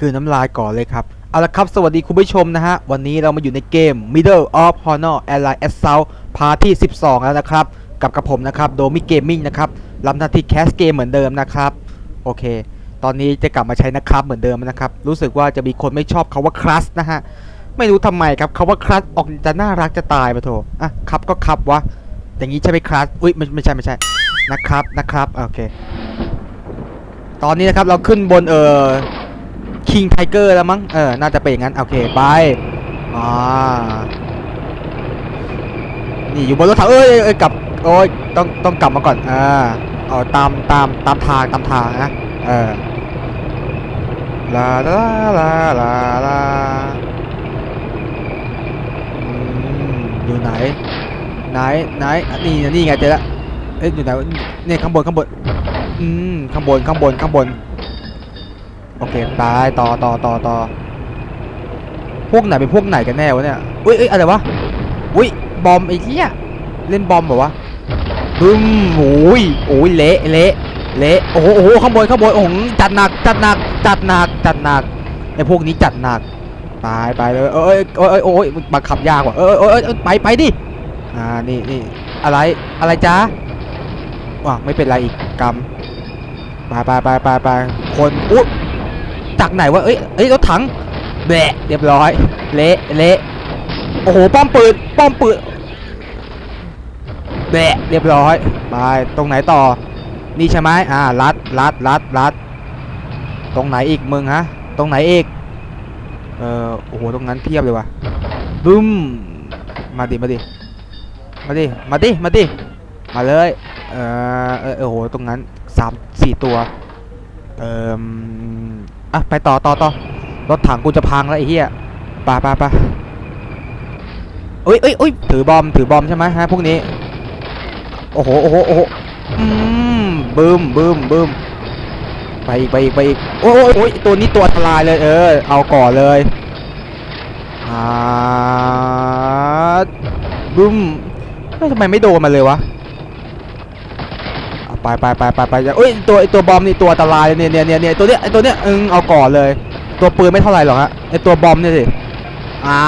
กลืนน้ำลายก่อนเลยครับ เอาละครับ สวัสดีคุณผู้ชมนะฮะ วันนี้เรามาอยู่ในเกม Middle of Honor Allied Assault พาร์ทที่ 12 แล้วนะครับ กับกับผมนะครับโดมิเกมมิ่งนะครับรับหน้าที่แคสเกมเหมือนเดิมนะครับ โอเค ตอนนี้จะกลับมาใช้นะครับเหมือนเดิมนะครับ รู้สึกว่าจะมีคนไม่ชอบคาว่าคลัสนะฮะ ไม่รู้ทำไมครับคาว่าคลัสออกจะน่ารักจะตายมาโถอะครับก็ครับวะ อย่างนี้ใช่ไหมคลัสอุ้ยไม่ไม่ใช่ไม่ใช่ นะครับนะครับ โอเคตอนนี้นะครับเราขึ้นบนเออ คิงไทเกอร์แล้วมั้ง เออ น่าจะเป็นอย่างนั้น โอเค ไป อ่า นี่อยู่บนรถถังเอ้ยเอ้ยกลับ โอ้ย ต้อง ต้องกลับมาก่อน อ่าเอาตาม ตาม ตามทาง ตามทางนะ เออ ลาลาลาลาลาอืมอยู่ไหน ไหน ไหนอะนี่ นี่ไงเจอล้วเอ้ยอยู่ไหน เนี่ยข้างบน ข้างบน อืม ข้างบน ข้างบน ข้างบน โอเคตายต่อต่อต่อต่อพวกไหนเป็นพวกไหนกันแน่วะเนี่ยอุ้ยเอ้ยอะไรวะอุ้ยบอมไอ้เหี้ยเล่นบอมเหรอวะบึ้มโอ้ยโอ้ยเละเละเละโอ้โหโอ้โหข้างบนข้างบนโอ้โหจัดหนักจัดหนักจัดหนักจัดหนักไอ้พวกนี้จัดหนักตายไปเลยเอ้ยเอ้ยเอ้ยโอ้ยบังคับยากว่ะเอ้ยเอ้ยเอ้ยไปไปดิอ่านี่นี่อะไรอะไรจ้าว้าไม่เป็นไรอีกกรรมไปไปไปไปไปคนอุ๊ย จากไหนวะเอ้ยเอ้ยรถถังแบะเรียบร้อย เละเละโอ้โหป้อมปืนป้อมปืนแบะเรียบร้อยไปตรงไหนต่อ นี่ใช่ไหมอ่ารัดรัดรัดรัดตรงไหนอีกมึงฮะ ตรงไหนอีกเออโอ้โหตรงนั้นเพียบเลยว่ะบึ้มมาดิมาดิมาดิมาดิมาดิมาเลยเออเออโอ้โหตรงนั้นสามสี่ตัวเอ่อ อะไปต่อต่อต่อรถถังกูจะพังแล้วไอ้เหี้ยไปไปไปเอ้ยเอ้ยเอ้ยถือบอมถือบอมใช่ไหมฮะพวกนี้ โอ้โหโอ้โหโอ้โหอืมบึ้มบึ้มบึ้มไปอีกไปอีกไปอีกโอ้ยโอ้ยตัวนี้ตัวอันตรายเลย เออ เอาก่อนเลยอ่าบึ้มทำไมไม่โดนมันเลยวะ ไปไปไปไปไปเอ้ยตัวไอตัวบอมนี่ตัวอันตรายเนี่ยเนี่ยเนี่ยเนี่ยตัวเนี้ยไอตัวเนี้ยเอึงเอาก่อนเลย ตัวปืนไม่เท่าไหร่หรอกฮะไอตัวบอมเนี่ยสิอ่า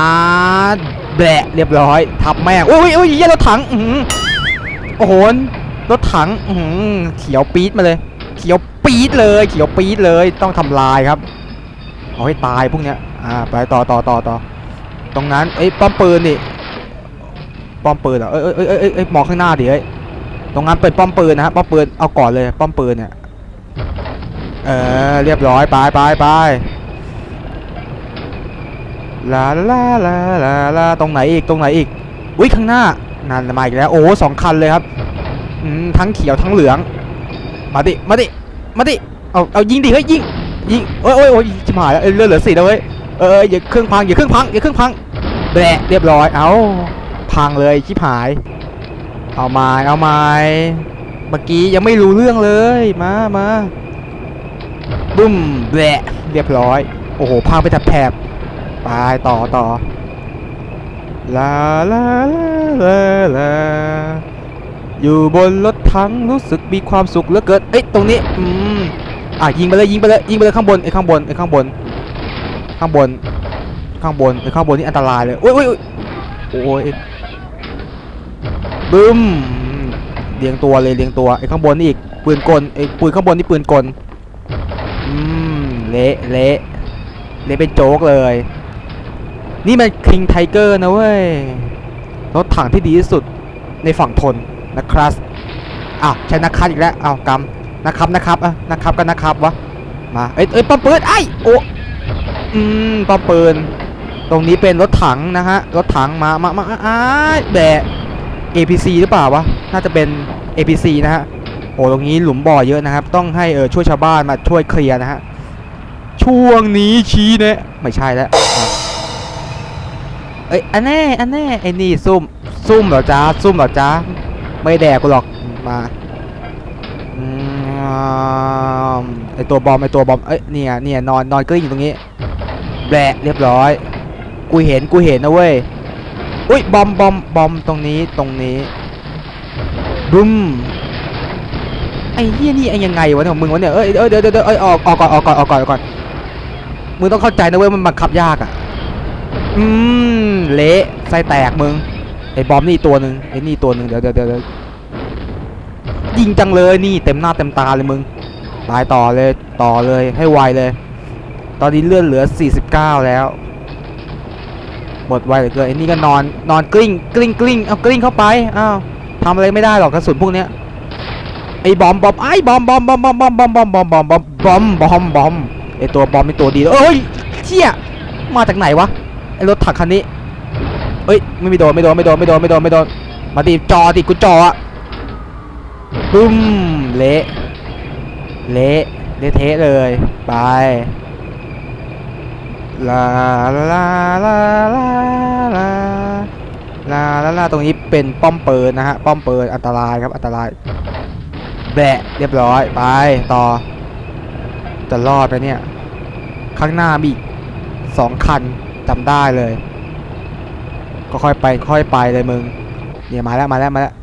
แบะเรียบร้อยทับแม่งอุ้ยอุ้ยอุ้ยเหี้ยรถถังอือหือโอ้โหรถถังอือหือเขียวปี๊ดมาเลย เขียวปี๊ดเลยเขียวปี๊ดเลยต้องทำลายครับ เอาให้ตายพวกเนี้ยอ่าไปต่อต่อต่อต่อตรงนั้นเอ้ป้อมปืนนี่ป้อมปืนเหรอเอ้ยเอ้ยเอ้ยเอ้ยเอ้ยมองข้างหน้าดิเอ้ย ตรงนั้นเป็นป้อมปืนนะฮะป้อมปืนเอาก่อนเลยป้อมปืนเนี่ยเออเรียบร้อยไปไปไปลาลาลาลาลาตรงไหนอีกตรงไหนอีกอุ้ยข้างหน้านั่นมาอีกแล้วโอ้สองคันเลยครับอืมทั้งเขียวทั้งเหลือง มาดิมาดิมาดิเอาเอายิงดิเฮ้ยยิงยิงโอ้ยโอ้ยโอ้ยชิบหายแล้วเอ้ยเลือดเหลือสี่แล้วเว้ยเออเอออย่าเครื่องพังอย่าเครื่องพังอย่าเครื่องพังแบะเรียบร้อยเอาพังเลยชิบหาย เอาไม้เอาไม้เมื่อกี้ยังไม่รู้เรื่องเลย มามาบึ้มแหละเรียบร้อย โอ้โหพังไปแถบๆไปต่อต่อลาลาลาลาลาอยู่บนรถถังรู้สึกมีความสุขเหลือเกินเอ้ยตรงนี้อืมอะยิงไปเลยยิงไปเลยยิงไปเลยข้างบนไอ้ข้างบนไอ้ข้างบน ข้างบน ข้างบนไอ้ข้างบนนี่อันตรายเลยโอ้ยโอ้ยโอ้ยโอ้ย บึ้มเรียงตัวเลยเรียงตัวไอ้ข้างบนนี่อีกปืนกลไอ้ปืนข้างบนนี่ปืนกลอืมเละเละเละเป็นโจ๊กเลย นี่มันคิงไทเกอร์นะเว้ยรถถังที่ดีที่สุดในฝั่งทนนะครับอ้าวใช้นักคับอีกแล้วอ้าวกำนะครับนะครับอะนะครับก็นะครับวะมาเอ้ยเอ้ยป้อมปืนไอ้โอ้อืมป้อมปืนตรงนี้เป็นรถถังนะฮะรถถังมามามาอ้ายแบะ APC หรือเปล่าวะ น่าจะเป็น APC นะฮะ โอ้ตรงนี้หลุมบ่อเยอะนะครับ ต้องให้เออช่วยชาวบ้านมาช่วยเคลียร์นะฮะ ช่วงนี้ชี้แนะไม่ใช่แล้ว เอ้ย อันแน่อันแน่ไอ้นี่ซุ่ม ซุ่มเหรอจ้าซุ่มเหรอจ้าไม่แดกกูหรอก มาอไอตัวบอมไอตัวบอม เอ้ย เนี่ยเนี่ยนอนนอนกลิ้งอยู่ตรงนี้ แบะเรียบร้อย กูเห็นกูเห็นนะเว้ย อุ้ยบอมบอมบอมตรงนี้ตรงนี้บึ้มไอ้เหี้ยนี่ไอ้ยังไงวะเนี่ยของมึงวะเนี่ยเอ้ยเอ้ยเดี๋ยวเดี๋ยวเดี๋ยวเอ้ยออกออกก่อนออกก่อนออกก่อนออกก่อนมึงต้องเข้าใจนะเว้ยมันบังคับยากอะอืมเละไส้แตกมึงไอ้บอมนี่ตัวหนึ่งไอ้นี่ตัวหนึ่งเดี๋ยวเดี๋ยวเดี๋ยวเดี๋ยวยิงจังเลยนี่เต็มหน้าเต็มตาเลยมึงตายต่อเลยต่อเลยให้ไวเลย ตอนนี้เลื่อนเหลือ 49 แล้ว หมดไวเหลือเกินไอ้นี่ก็นอนนอนกลิ้งกลิ้งกลิ้งเอากลิ้งเข้าไปอ้าวทำอะไรไม่ได้หรอกกระสุนพวกเนี้ยไอ้บอมบอมไอ้บอมบอมบอมบอมบอมบอมบอมบอมบอมบอมบอมบอมบอมไอ้ตัวบอมเป็นตัวดีเอ้ยเชี่ยมาจากไหนวะไอ้รถถังคันนี้เอ้ยไม่มีโดนไม่โดนไม่โดนไม่โดนไม่โดนไม่โดนมาดิจอติดกูจออะบึ้มเละเละเละเทะเลยไป ลาลาลาลาลาลาลาลาตรงนี้เป็นป้อมเปืนนะฮะป้อมเปืนอันตรายครับอันตรายแบะเรียบร้อยไปต่อจะรอดไปเนี่ย ข้างหน้ามีอีกสองคันจำได้เลย ก็ค่อยไปค่อยไปเลยมึงเนี่ยมาแล้วมาแล้วมาแล้ว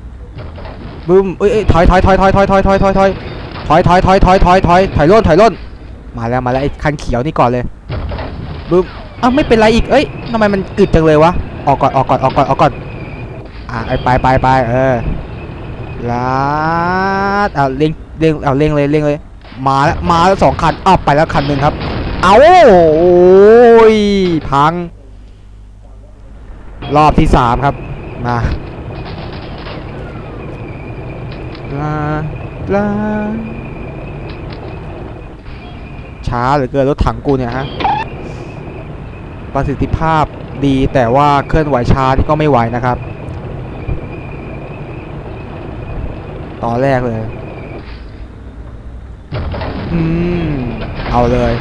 บึ้มเอ้ยถอยถอยถอยถอยถอยถอยถอยถอยถอยถอยถอยถอยถอยถอยถอยถอยร่นถอยร่นมาแล้วมาแล้วไอ้คันเขียวนี่ก่อนเลย บึ้มอ้าวไม่เป็นไรอีก เอ้ยทำไมมันอึดจังเลยวะ ออกก่อนออกก่อนออกก่อนออกก่อน อะไอ้ไปไปไปเออลาดเอาเร่งเร่งเอาเร่งเลยเร่งเลย มาแล้วมาแล้วสองคันอ้าวไปแล้วคันหนึ่งครับ เอาโอ้ยพัง รอบที่สามครับ มาลาลาช้าเหลือเกินรถถังกูเนี่ยฮะ ประสิทธิภาพดีแต่ว่าเคลื่อนไหวช้านี่ก็ไม่ไหวนะครับตอนแรกเลย อืม เอาเลย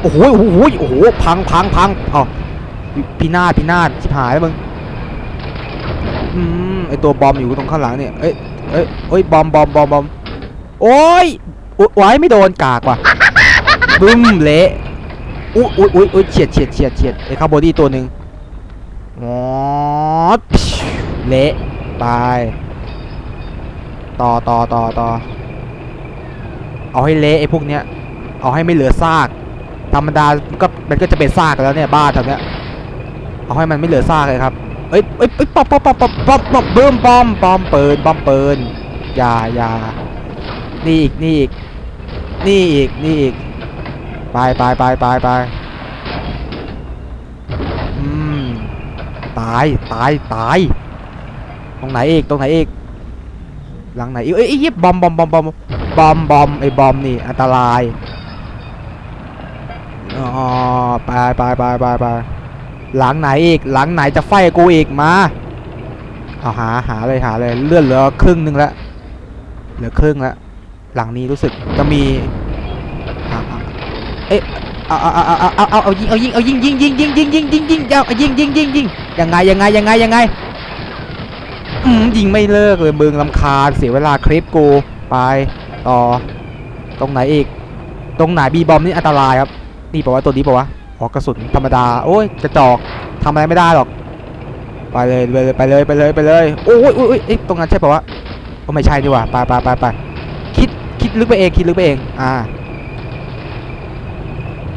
โอ้โหโอ้โหโอ้โหพังพังพังเอาพินาศพินาศชิบหายแล้วมึง อืม ไอตัวบอมอยู่ตรงข้างหลังเนี่ย เอ้ยเอ้ยเอ้ยบอมบอมบอมบอมโอ๊ยไว้ไม่โดนกากว่ะบึ้มเละ อุ้ยอุ้ยอุ้ยอุ้ยเฉียดเฉียดเฉียดเฉียดไอ้คาร์บอดี้ตัวหนึ่งหมอดเละไปต่อต่อต่อต่อเอาให้เละไอ้พวกเนี้ย เอาให้ไม่เหลือซาก ธรรมดาก็มันก็จะเป็นซากแล้วเนี่ยบ้านแถวเนี้ย เอาให้มันไม่เหลือซากเลยครับเอ้ยเอ้ยเอ้ยป๊อปป๊อปป๊อปป๊อปป๊อปป๊อปเบิ่มป้อมป้อมเปินป้อมเปินอย่าอย่านี่อีกนี่อีกนี่อีกนี่อีก ไปไปไปไปไปอืมตายตายตายตรงไหนอีกตรงไหนอีกหลังไหนอีกเอ้ยยเอ้ยบอมบอมบอมบอมบอมบอมไอ้บอมนี่อันตรายอ๋อไปไปไปไปไปหลังไหนอีกหลังไหนจะไฟกูอีกมาเอาหาหาเลยหาเลยเลื่อนเหลือครึ่งนึงแล้วเหลือครึ่งแล้วหลังนี้รู้สึกจะมี เอาเอาเอาเอาเอาเอาเอายิงเอายิงเอายิงยิงยิงยิงยิงยิงยิงยิงเอายิงยิงยิงยิงยังไงยังไงยังไงยังไงอืมยิงไม่เลิกเลยมึงลำคาญเสียเวลาคลิปกูไปต่อตรงไหนอีก ตรงไหนบีบอมนี่อันตรายครับนี่บอกว่าตัวนี้บอกว่าอ๋อกระสุนธรรมดาโอ้ยกระจอกทำอะไรไม่ได้หรอกไปเลยไปเลยไปเลยไปเลยไปเลยโอ้ยโอ้ยเอ๊ะตรงนั้นใช่ปะวะก็ไม่ใช่ดีกว่าไปไปไปไปคิดคิดลึกไปเองคิดลึกไปเองอ่า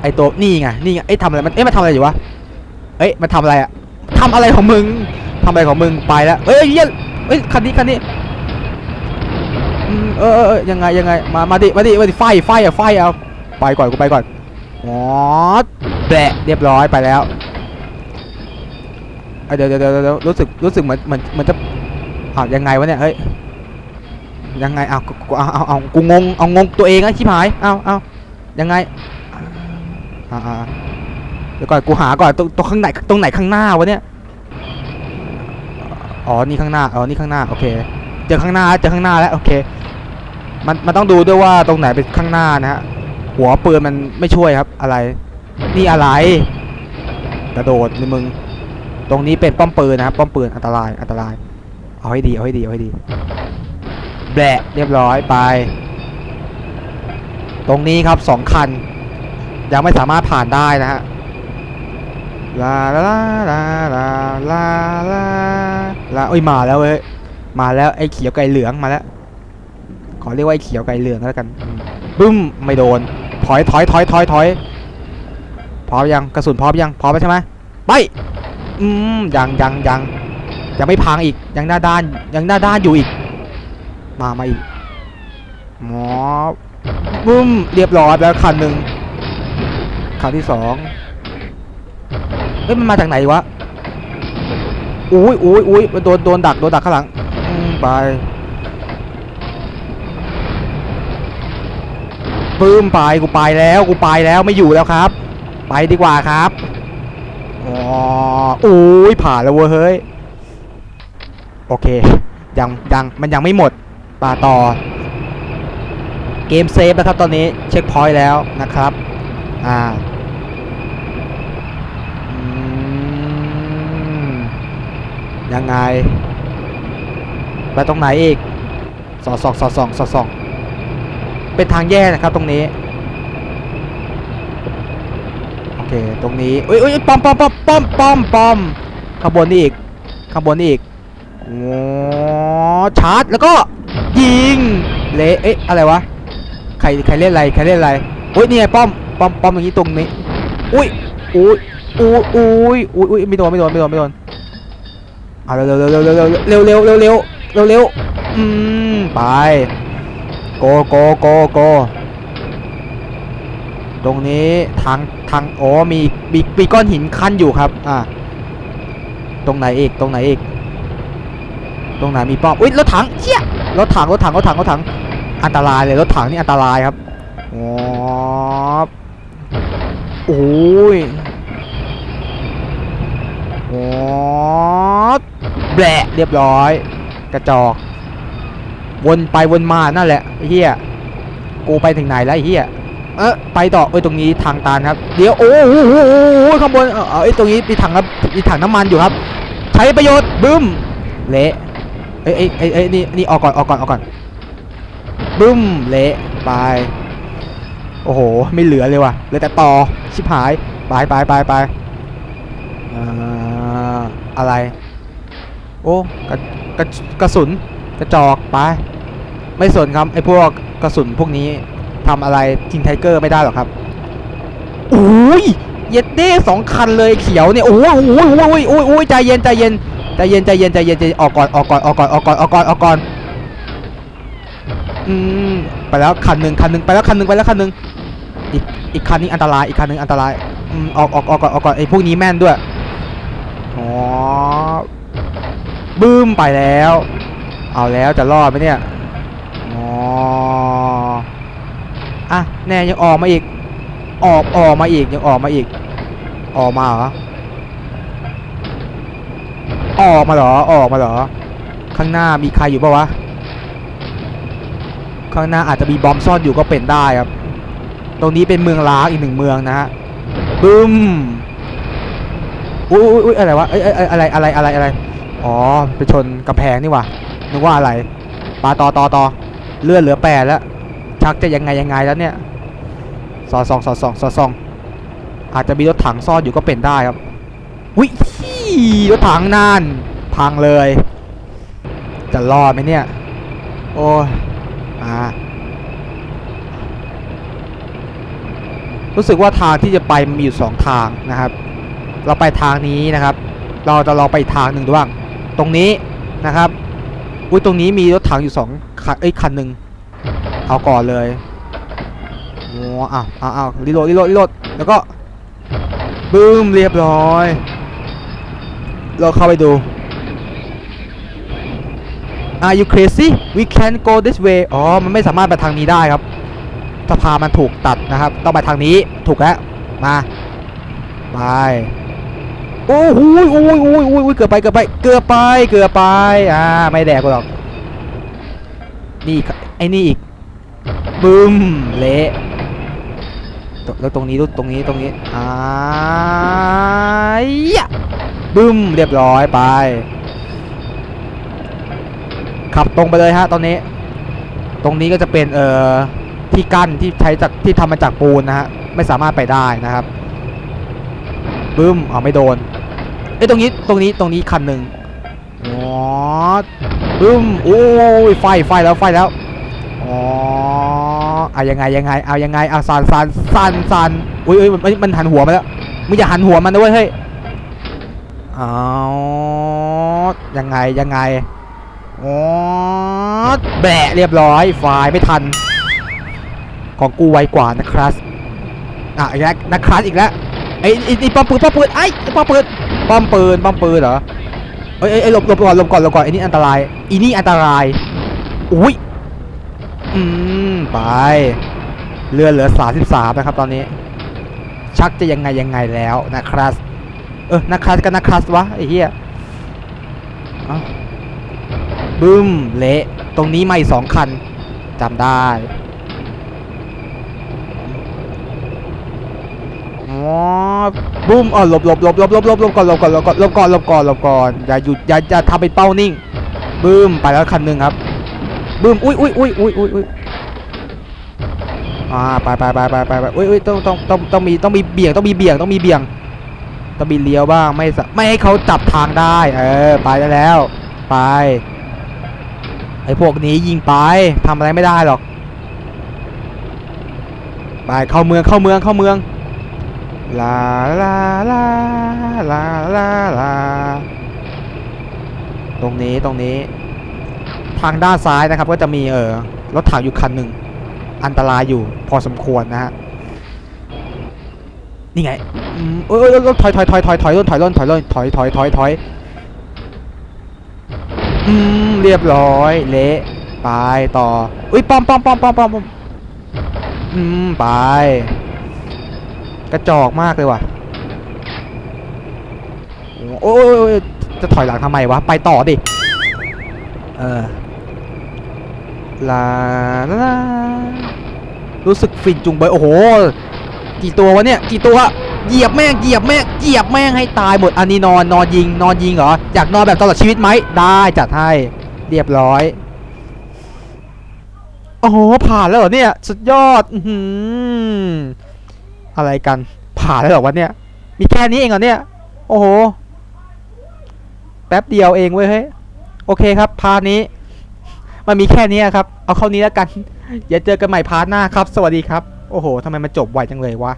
ไอตัวนี่ไงนี่ไงเอ้ยทำอะไรมันเอ้ยมันทำอะไรอยู่วะเอ้ยมันทำอะไรอะทำอะไรของมึงทำอะไรของมึงไปแล้วเอ้ยเหี้ยเอ้ยคันนี้คันนี้เออเออยังไงยังไงมามาดิมาดิมาดิไฟไฟอะไฟเอาไปก่อนกูไปก่อนอ๋อแบะเรียบร้อยไปแล้วเดี๋ยวเดี๋ยวเดี๋ยวรู้สึกรู้สึกเหมือนเหมือนเหมือนจะอ้าวยังไงวะเนี่ยเฮ้ยยังไงอ้ากูเอาเอาเอากูงงเอางงตัวเองอะชิบหายเอาเอายังไง อ่าเดี๋ยวก่อนกูหาก่อนตรงตรงข้างไหนตรงไหนข้างหน้าวะเนี่ยอ๋อนี่ข้างหน้าอ๋อนี่ข้างหน้าโอเคเจอข้างหน้าเจอข้างหน้าแล้วโอเคมันมันต้องดูด้วยว่าตรงไหนเป็นข้างหน้านะฮะหัวปืนมันไม่ช่วยครับอะไร นี่อะไรกระโดดนี่มึง ตรงนี้เป็นป้อมปืนนะครับป้อมปืนอันตรายอันตราย เอาให้ดีเอาให้ดีเอาให้ดีแบะเรียบร้อยไป ตรงนี้ครับสองคัน ยังไม่สามารถผ่านได้นะฮะลาลาลาลาลาลาลาเอ้ยมาแล้วเว้ยมาแล้วไอ้เขียวไก่เหลืองมาแล้ว ขอเรียกว่าไอ้เขียวไก่เหลืองแล้วกันอืมบึ้มไม่โดน ถอยถอยถอยถอยถอยพร้อมยังกระสุนพร้อมยังพร้อมแล้วใช่ไหมไปอืมยังยังยังยังไม่พังอีกยังหน้าด้านยังหน้าด้านอยู่อีก มามาอีกหมอบึ้มเรียบร้อยแล้วคันหนึ่ง คันที่สองเอ้ยมันมาจากไหนวะอุ้ยอุ้ยอุ้ยโดนโดนดักโดนดักข้างหลังไปปื้มไปกูไปแล้วกูไปแล้วไม่อยู่แล้วครับ ไปดีกว่าครับอ๋ออุ้ยผ่านแล้วเว้ยเฮ้ยโอเคยังยังมันยังไม่หมดป่าต่อเกมเซฟนะครับตอนนี้เช็คพอยต์แล้วนะครับ อ่าอยังไง ไปตรงไหนอีก สอดสองสอดสองสอดสอง เป็นทางแยกนะครับตรงนี้ โอเค ตรงนี้เอ้ยเอ้ยป้อมป้อมป้อมป้อมป้อมป้อมข้างบนนี่อีกข้างบนนี่อีกโอ้ชาร์จ แล้วก็ยิง เละ เอ๊ะ อะไรวะ ใคร ใครเล่นอะไร ใครเล่นอะไรอุ้ยนี่ไงป้อม ป้อมป้อมตรงนี้ตรงนี้ อุ้ยอุ้ยอุ้ยอุ้ยอุ้ยอุ้ยไม่โดนไม่โดนไม่โดนไม่โดนเอาเร็วเร็วเร็วเร็วเร็วเร็วเร็วเร็วเร็วเร็วเร็วอืมไปโกโกโกโกตรงนี้ทางทางอ๋อมีมีมีก้อนหินขั้นอยู่ครับอ่าตรงไหนอีกตรงไหนอีกตรงไหนมีป้อมอุ้ยรถถังเชี่ยรถถังรถถังรถถังรถถังอันตรายเลยรถถังนี่อันตรายครับอ๋อ โอ้ยโอ้แบะเรียบร้อย กระจอก วนไปวนมานั่นแหละไอ้เฮียกูไปถึงไหนแล้วไอ้เฮียเออไปต่อเอ้ยตรงนี้ทางตันครับ เดี๋ยวโอ้โหข้างบนเออเออไอ้ยตรงนี้มีถังครับมีถังน้ำมันอยู่ครับ ใช้ประโยชน์บึ้มเละเอ้ยเอ้ยเอ้ยเอ้ยนี่นี่ออกก่อนออกก่อนออกก่อนบึ้มเละไป โอ้โห ไม่เหลือเลยว่ะเหลือแต่ต่อชิบหายไปไปไปไปอะไร โอ้กระกระกระสุนกระจอกไป ไม่สนครับไอ้พวกกระสุนพวกนี้ทำอะไรทิงไทเกอร์ไม่ได้หรอกครับโอ้ยเย็ดเด้สองคันเลยเขียวเนี่ยโอ้ยโอ้ยโอ้ยโอ้ยโอ้ยใจเย็นใจเย็นใจเย็นใจเย็นใจเย็นใจออกก่อนออกก่อนออกก่อนออกก่อนออกก่อนออกก่อนอืม ไปแล้วคันหนึ่งคันหนึ่งไปแล้วคันหนึ่งไปแล้วคันหนึ่งอีกอีกคันนี้อันตรายอีกคันหนึ่งอันตรายอืมออกออกออกก่อนออกก่อนไอ้พวกนี้แม่นด้วยอ๋อบึ้มไปแล้ว เอาแล้วจะรอดไหมเนี่ยอ๋ออะแน่ยังออกมาอีก ออกออกมาอีกยังออกมาอีก ออกมาเหรอออกมาเหรอออกมาเหรอ ข้างหน้ามีใครอยู่ปะวะ ข้างหน้าอาจจะมีบอมซ่อนอยู่ก็เป็นได้ครับ ตรงนี้เป็นเมืองล้างอีกหนึ่งเมืองนะฮะบึ้มอุ้ยอุ้ยอะไรวะเอ้ยเอ้ยอะไรอะไรอะไรอะไรอ๋อไปชนกำแพงนี่ว่านึกว่าอะไรปลาต่อต่อต่อเลื่อนเหลือแปดแล้ว ชักจะยังไงยังไงแล้วเนี่ยสอดสองสอดสองสอดสองอาจจะมีรถถังซ่อนอยู่ก็เป็นได้ครับวิรถถังนาน พังเลย จะรอดไหมเนี่ย โอ้่ารู้สึกว่าทางที่จะไปมันมีอยู่สองทางนะครับ เราไปทางนี้นะครับ เราจะลองไปทางหนึ่งดูบ้าง ตรงนี้นะครับ อุ้ยตรงนี้มีรถถังอยู่สองคันเอ้ยคันหนึ่งเอาก่อนเลยโอ้อ้าวอ้าวอ้าวรีโหลดรีโหลดรีโหลดแล้วก็บึ้มเรียบร้อย เราเข้าไปดู Are you crazy we can't go this way อ๋อ มันไม่สามารถไปทางนี้ได้ครับสะพานมันถูกตัดนะครับ ต้องไปทางนี้ ถูกแล้ว มา ไป โอ้โหโอ้ยโอ้ยโอ้ยเกือบไป เกือบไป เกือบไป เกือบไป อ่า ไม่แดกกูหรอก นี่ ไอ้นี่อีก บึ้ม เละแล้วตรงนี้ดูตรงนี้ตรงนี้อ่ายะบึ้ม เรียบร้อยไป ขับตรงไปเลยฮะตอนนี้ ตรงนี้ก็จะเป็นเอ่อที่กั้นที่ใช้จากที่ทำมาจากปูนนะฮะไม่สามารถไปได้นะครับบึ้มเอาไม่โดนเอ้ตรงนี้ตรงนี้ตรงนี้คันหนึ่งอ๋อบึ้มโอ้ยไฟไฟแล้วไฟแล้วอ๋อเอายังไงยังไงเอายังไงเอาสันสันสันสันอุ้ยอุ้ยมันมันมันหันหัวมาแล้วมึงอย่าหันหัวมันนะเว้ยเฮ้ยเอายังไงยังไง อ๋อแบะเรียบร้อยไฟไม่ทัน ของกูไวกว่านะครับอะอีกแล้วนะครับอีกแล้วไอ้ไอ้ป้อมปืนป้อมปืนไอ้ป้อมปืนป้อมปืนป้อมปืนเหรอเอ้ยเอ้ยเอ้ยหลบหลบก่อนหลบก่อนหลบก่อนไอ้นี่อันตรายอีนี่อันตรายอุ้ยอืมไปเรือเหลือ33นะครับตอนนี้ ชักจะยังไงยังไงแล้วนะครับเออนะครับกันนะครับวะไอ้เหี้ยอ้า บึ้มเละตรงนี้มาอีกสองคันจำได้อ๋อบุ้มอ๋อหลบหลบหลบหลบหลบหลบหลบก่อนหลบก่อนหลบก่อนหลบก่อนหลบก่อนหลบก่อนอย่าหยุดอย่าอย่าทำเป็นเป้านิ่งบึ้มไปแล้วคันหนึ่งครับบึ้มอุ้ยอุ้ยอุ้ยอุ้ยอุ้ยอุ้ยอ่าไปไปไปไปไปไปอุ้ยอุ้ยต้องต้องต้องต้องมีต้องมีเบี่ยงต้องมีเบี่ยงต้องมีเบี่ยงต้องมีเลี้ยวบ้างไม่ไม่ให้เขาจับทางได้ เออไปได้แล้ว ไป ไอ้พวกนี้ยิงไปทำอะไรไม่ได้หรอก ไปเข้าเมืองเข้าเมืองเข้าเมืองลาลาลาลาลาลาตรงนี้ตรงนี้ ทางด้านซ้ายนะครับ ก็จะมีเออรถถังอยู่คันหนึ่งอันตรายอยู่พอสมควรนะฮะนี่ไงเอ้ยเออรถถอยถอยถอยถอยถอยร่นถอยร่นถอยร่นถอยถอยถอยถอย อืมเรียบร้อยเละไปต่ออุ้ยป้อมป้อมป้อมป้อมป้อมอืมไป กระจอกมากเลยว่ะโอ้ยอยอยจะถอยหลังทำไมวะ ไปต่อดิ เออลาลาลารู้สึกฟินจุงเบยโอ้โห กี่ตัววะเนี่ย กี่ตัว เหยียบแม่งเหยียบแม่งเหยียบแม่งให้ตายหมดอันนี้นอนนอนยิงนอนยิงเหรออยากนอนแบบตลอดชีวิตไหมได้จัดให้เรียบร้อยโอ้โหผ่านแล้วเหรอเนี่ยสุดยอดอือะไรกัน ผ่านแล้วเหรอวะเนี่ย มีแค่นี้เองเหรอเนี่ย โอ้โห แป๊บเดียวเองเว้ยเฮ้ยโอเคครับ พาร์ทนี้ มันมีแค่นี้ครับ เอาเข้านี้แล้วกันอย่าเจอกันใหม่พาร์ทหน้าครับ สวัสดีครับ โอ้โหทำไมมันจบไวจังเลยวะ